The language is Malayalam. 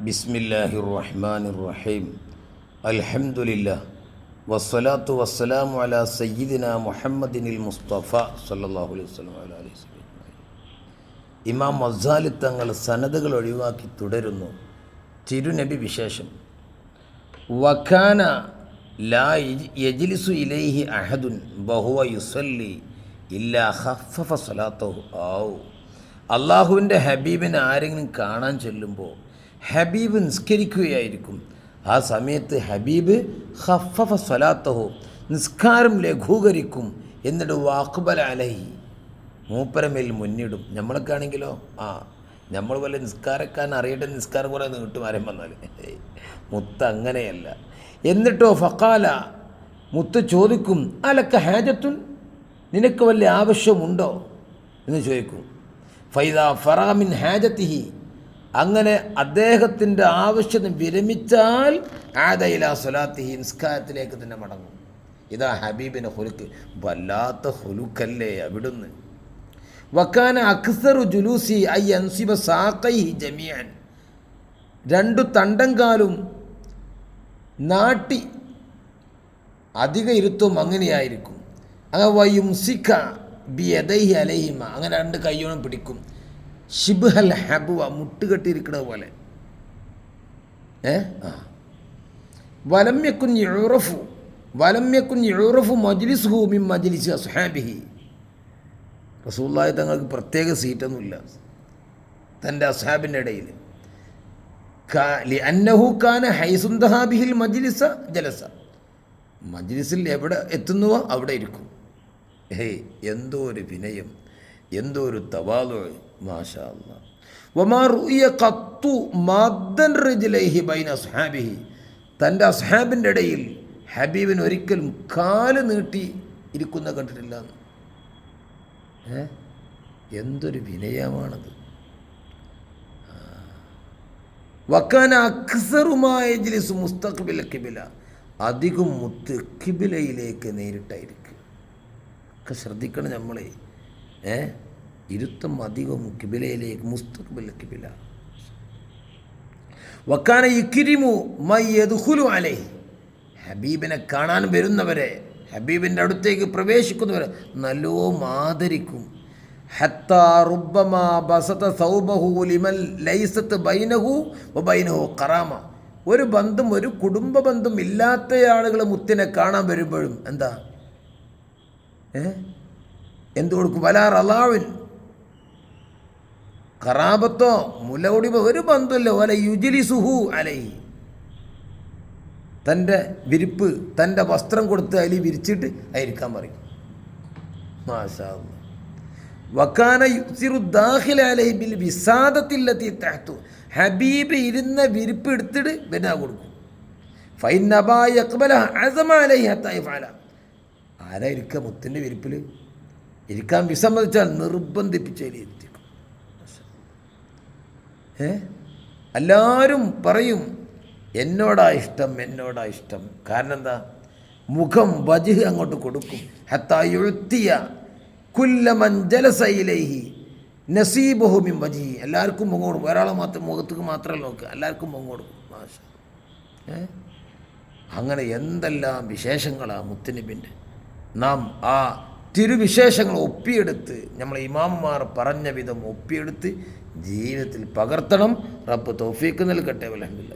ബിസ്മില്ലാഹി റഹ്മാൻ റഹീം അൽഹംദുലില്ല. വസ്സലാത്തു വസ്സലാമു അലാ സയ്യിദിന മുഹമ്മദിനിൽ മുസ്തഫ സല്ലല്ലാഹു അലൈഹി അലാ അലൈഹി സ്വലം ഇമാം മസാലി തങ്ങൾ സനദുകൾ ഒഴിവാക്കി തുടരുന്നു. തിരുനബി വിശേഷം. വഖാന ലാ യജ്ലിസു ഇലൈഹി അഹദുൻ ബഹുവ യുസല്ലി ഇല്ലാ ഖഫഫ സ്വലാത്തഹു ആവു അള്ളാഹുവിന്റെ ഹബീബിനെ ആരെങ്കിലും കാണാൻ ചെല്ലുമ്പോൾ ഹബീബ് നിസ്കരിക്കുകയായിരിക്കും. ആ സമയത്ത് ഹബീബ് ഹഫഫ സ്വലാത്തഹു നിസ്കാരം ലഘൂകരിക്കും എന്നിട്ട് വാക്കുബല അലഹി. മൂപ്പരമേൽ മുന്നിടും. നമ്മളൊക്കെയാണെങ്കിലോ ആ നമ്മൾ പോലെ നിസ്കാരക്കാരൻ അറിയേണ്ട നിസ്കാരം കുറേ നീട്ടും ആരും വന്നാൽ മുത്ത് അങ്ങനെയല്ല. എന്നിട്ടോ ഫക്കാല മുത്ത് ചോദിക്കും അലക്ക ഹാജത്തുൻ? നിനക്ക് വല്ല ആവശ്യമുണ്ടോ എന്ന് ചോദിക്കും. ഫൈദ ഫറാമിൻ ഹാജത്തിഹി അങ്ങനെ അദ്ദേഹത്തിന്റെ ആവശ്യം വിരമിച്ചാൽ ആദയില സ്വലാത്തി നിസ്കാരത്തിലേക്ക് തന്നെ മടങ്ങും. ഇതാ ഹബീബിന്റെ ഹുലുക്ക്. വല്ലാത്ത ഹുലുക്കല്ലേ അവിടുന്ന്. വക്കാന അക്സറു ജുലൂസി ഐ അൻസിബ സാക്കൈ ജമിയാൻ രണ്ടു തണ്ടങ്കാലും നാട്ടി അധിക ഇരുത്തും അങ്ങനെയായിരിക്കും. അങ്ങനെ വയും സിഖ ബി എദൈഹി അലഹിമ. അങ്ങനെ രണ്ട് കയ്യോണം പിടിക്കും. ഷിബ്ഹൽ ഹബുവ മുട്ടുകെട്ടിയിരിക്കുന്നത് പോലെ. ഏ? ആ. വലമ്യക്കുൻ യുറഫു വലമ്യക്കുൻ യുറഫു മജ്ലിസ് ഹൂമി മജ്ലിസ് അസ്ഹാബിഹി. റസൂല്ലായി തങ്ങൾക്ക് പ്രത്യേക സീറ്റൊന്നുമില്ല. തന്റെ അസ്ഹാബിന്റെ ഇടയിൽ. അന്നഹു കാന ഹൈസുന്ദഹാബിഹിൽ മജ്ലിസ ജലസ. മജ്ലിസിൽ എവിടെ എത്തുന്നുവോ അവിടെ ഇരിക്കും. ഹേയ് എന്തോ ഒരു വിനയം. എന്തോ ഒരു തവാലോ. മാഷാ വമാ ബൈന അസ്ഹാബിഹി. തന്റെ അസ്ഹാബിന്റെ ഇടയിൽ ഹബീബിന് ഒരിക്കലും കാൽ നീട്ടി ഇരിക്കുന്ന കണ്ടിട്ടില്ല എന്തൊരു വിനയമാണത്. വക്കാൻ അക്സറുമായ ജിലിസ് മുസ്തഖ്ബില കിബില. അധികം മുത്ത് കിബിലയിലേക്ക് നേരിട്ടായിരിക്കും. ഒക്കെ ശ്രദ്ധിക്കണം നമ്മളെ ഏ? ഇരുത്തം അധികം കിബിലയിലേക്ക് മുസ്തഖ്ബില കിബില. വക്കാന ഇക്കിരിമു മൈ യദ്ഖുലു അലൈ ഹബീബിനെ കാണാൻ വരുന്നവരെ ഹബീബിന്റെ അടുത്തേക്ക് പ്രവേശിക്കുന്നവരെ നല്ലോ മാദരിക്കും ഹത്താ റുബ്ബമാ ബസത സൗബഹു ലിമൽ ലൈസത്ത് ബൈനഹു ബൈനഹു കറാമ. ഒരു ബന്ധം ഒരു കുടുംബ ബന്ധം ഇല്ലാത്ത ആളുകൾ മുത്തിനെ കാണാൻ വരുമ്പോഴും എന്താ? ഏ? എന്തു കൊടുക്കും? വലാർ അലാവിൻ കറാപത്തോ മുലകുടിമോ ഒരു ബന്ധമില്ല. വല യുജിലി സുഹു അലൈ തന്റെ വിരിപ്പ് തന്റെ വസ്ത്രം കൊടുത്ത് അലി വിരിച്ചിട്ട് അയിരിക്കാൻ പറയും. മാഷാ വക്കാന ബിൽ വിസാദത്തില്ലെത്തി തഹത്തു ഹബീബ് ഇരുന്ന വിരിപ്പ് എടുത്തിട്ട് ബനാ കൊടുക്കും. ഫൈൻ നബായ അക്ബല അസമ അലൈഹി ഹത്തായി ഫാല ആരാ ഇരിക്കുക മുത്തിന്റെ വിരിപ്പിൽ ഇരിക്കാൻ വിസമ്മതിച്ചാൽ നിർബന്ധിപ്പിച്ച് അതിൽ എത്തിക്കും ഏ? എല്ലാവരും പറയും എന്നോടാ ഇഷ്ടം എന്നോടാ ഇഷ്ടം. കാരണം എന്താ? മുഖം വജുഹ് അങ്ങോട്ട് കൊടുക്കും. ഹത്തായുഴ്ത്തിയ കുല്ലമൻ ജലസയിലേഹി നസീബഹുമിൻ വജി എല്ലാവർക്കും മുഖം കൊടുക്കും. ഒരാളെ മാത്രം മുഖത്തേക്ക് മാത്രമല്ല നോക്കുക. എല്ലാവർക്കും മുഖം കൊടുക്കും. മാഷ. അങ്ങനെ എന്തെല്ലാം വിശേഷങ്ങളാണ് മുത്തനിബിന്റെ നാം ആ തിരുവിശേഷങ്ങൾ ഒപ്പിയെടുത്ത് നമ്മളെ ഇമാമുമാർ പറഞ്ഞ വിധം ഒപ്പിയെടുത്ത് ജീവിതത്തിൽ പകർത്തണം. റബ്ബ് തൗഫീക്ക് നൽകട്ടെ അലഹമില്ല